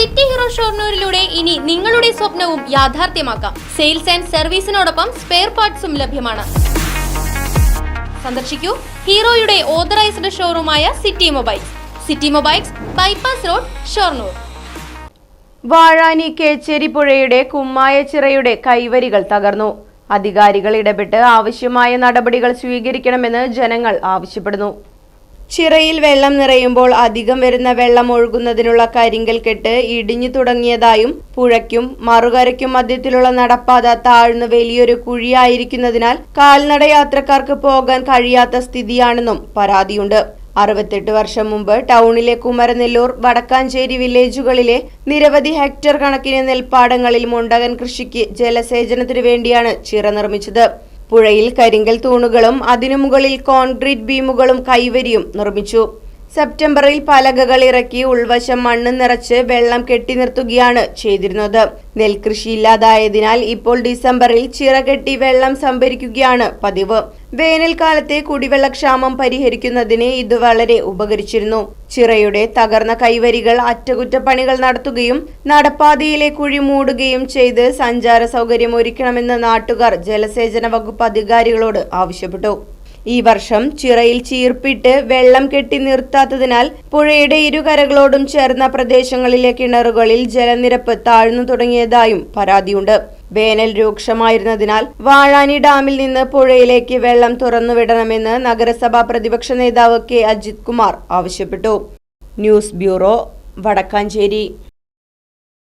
City hero ഷോർണൂരിലൂടെ ഇനി നിങ്ങളുടെ സ്വപ്നവും യാഥാർത്ഥ്യമാക്കാം. സെയിൽസ് ആൻഡ് സർവീസിനോടൊപ്പം സ്പെയർ പാർട്സും ലഭ്യമാണ്. സന്ദർശിക്കൂ ഹീറോയുടെ authorised ഷോറൂമായ city mobiles. City mobiles bypass road Shoranur. Vazhani Kecheri പുഴയുടെ കുമ്മായച്ചിറയുടെ കൈവരികൾ തകർന്നു. അധികാരികൾ ഇടപെട്ട് ആവശ്യമായ നടപടികൾ സ്വീകരിക്കണമെന്ന് ജനങ്ങൾ ആവശ്യപ്പെടുന്നു. ചിറയിൽ വെള്ളം നിറയുമ്പോൾ അധികം വരുന്ന വെള്ളം ഒഴുകുന്നതിനുള്ള കരിങ്കൽ കെട്ട് ഇടിഞ്ഞു തുടങ്ങിയതായും പുഴയ്ക്കും മറുകരയ്ക്കും മധ്യത്തിലുള്ള നടപ്പാത താഴ്ന്നു വലിയൊരു കുഴിയായിരിക്കുന്നതിനാൽ കാൽനട യാത്രക്കാർക്ക് പോകാൻ കഴിയാത്ത സ്ഥിതിയാണെന്നും പരാതിയുണ്ട്. അറുപത്തെട്ട് വർഷം മുമ്പ് ടൗണിലെ കുമരനെല്ലൂർ വടക്കാഞ്ചേരി വില്ലേജുകളിലെ നിരവധി ഹെക്ടർ കണക്കിന് നെൽപ്പാടങ്ങളിൽ മുണ്ടകൻ കൃഷിക്ക് ജലസേചനത്തിനു വേണ്ടിയാണ് ചിറ നിർമ്മിച്ചത്. പുഴയിൽ കരിങ്കൽ തൂണുകളും അതിനു മുകളിൽ കോൺക്രീറ്റ് ബീമുകളും കൈവരിയും നിർമ്മിച്ചു. സെപ്റ്റംബറിൽ പലകകൾ ഇറക്കി ഉൾവശം മണ്ണ് നിറച്ച് വെള്ളം കെട്ടി നിർത്തുകയാണ് ചെയ്തിരുന്നത്. നെൽകൃഷി ഇല്ലാതായതിനാൽ ഇപ്പോൾ ഡിസംബറിൽ ചിറ കെട്ടി വെള്ളം സംഭരിക്കുകയാണ് പതിവ്. വേനൽക്കാലത്തെ കുടിവെള്ളക്ഷാമം പരിഹരിക്കുന്നതിന് ഇത് വളരെ ഉപകരിച്ചിരുന്നു. ചിറയുടെ തകർന്ന കൈവരികൾ അറ്റകുറ്റപ്പണികൾ നടത്തുകയും നടപ്പാതയിലെ കുഴി മൂടുകയും ചെയ്ത് സഞ്ചാര സൗകര്യം ഒരുക്കണമെന്ന് നാട്ടുകാർ ജലസേചന വകുപ്പ് അധികാരികളോട് ആവശ്യപ്പെട്ടു. ഈ വർഷം ചിറയിൽ ചീർപ്പിട്ട് വെള്ളം കെട്ടി നിർത്താത്തതിനാൽ പുഴയുടെ ഇരുകരകളോടും ചേർന്ന പ്രദേശങ്ങളിലെ കിണറുകളിൽ ജലനിരപ്പ് താഴ്ന്നു തുടങ്ങിയതായും പരാതിയുണ്ട്. വേനൽ രൂക്ഷമായിരുന്നതിനാൽ വാഴാനി ഡാമിൽ നിന്ന് പുഴയിലേക്ക് വെള്ളം തുറന്നുവിടണമെന്ന് നഗരസഭാ പ്രതിപക്ഷ നേതാവ് കെ. അജിത് കുമാർ ആവശ്യപ്പെട്ടു. News bureau Vadakkanchery.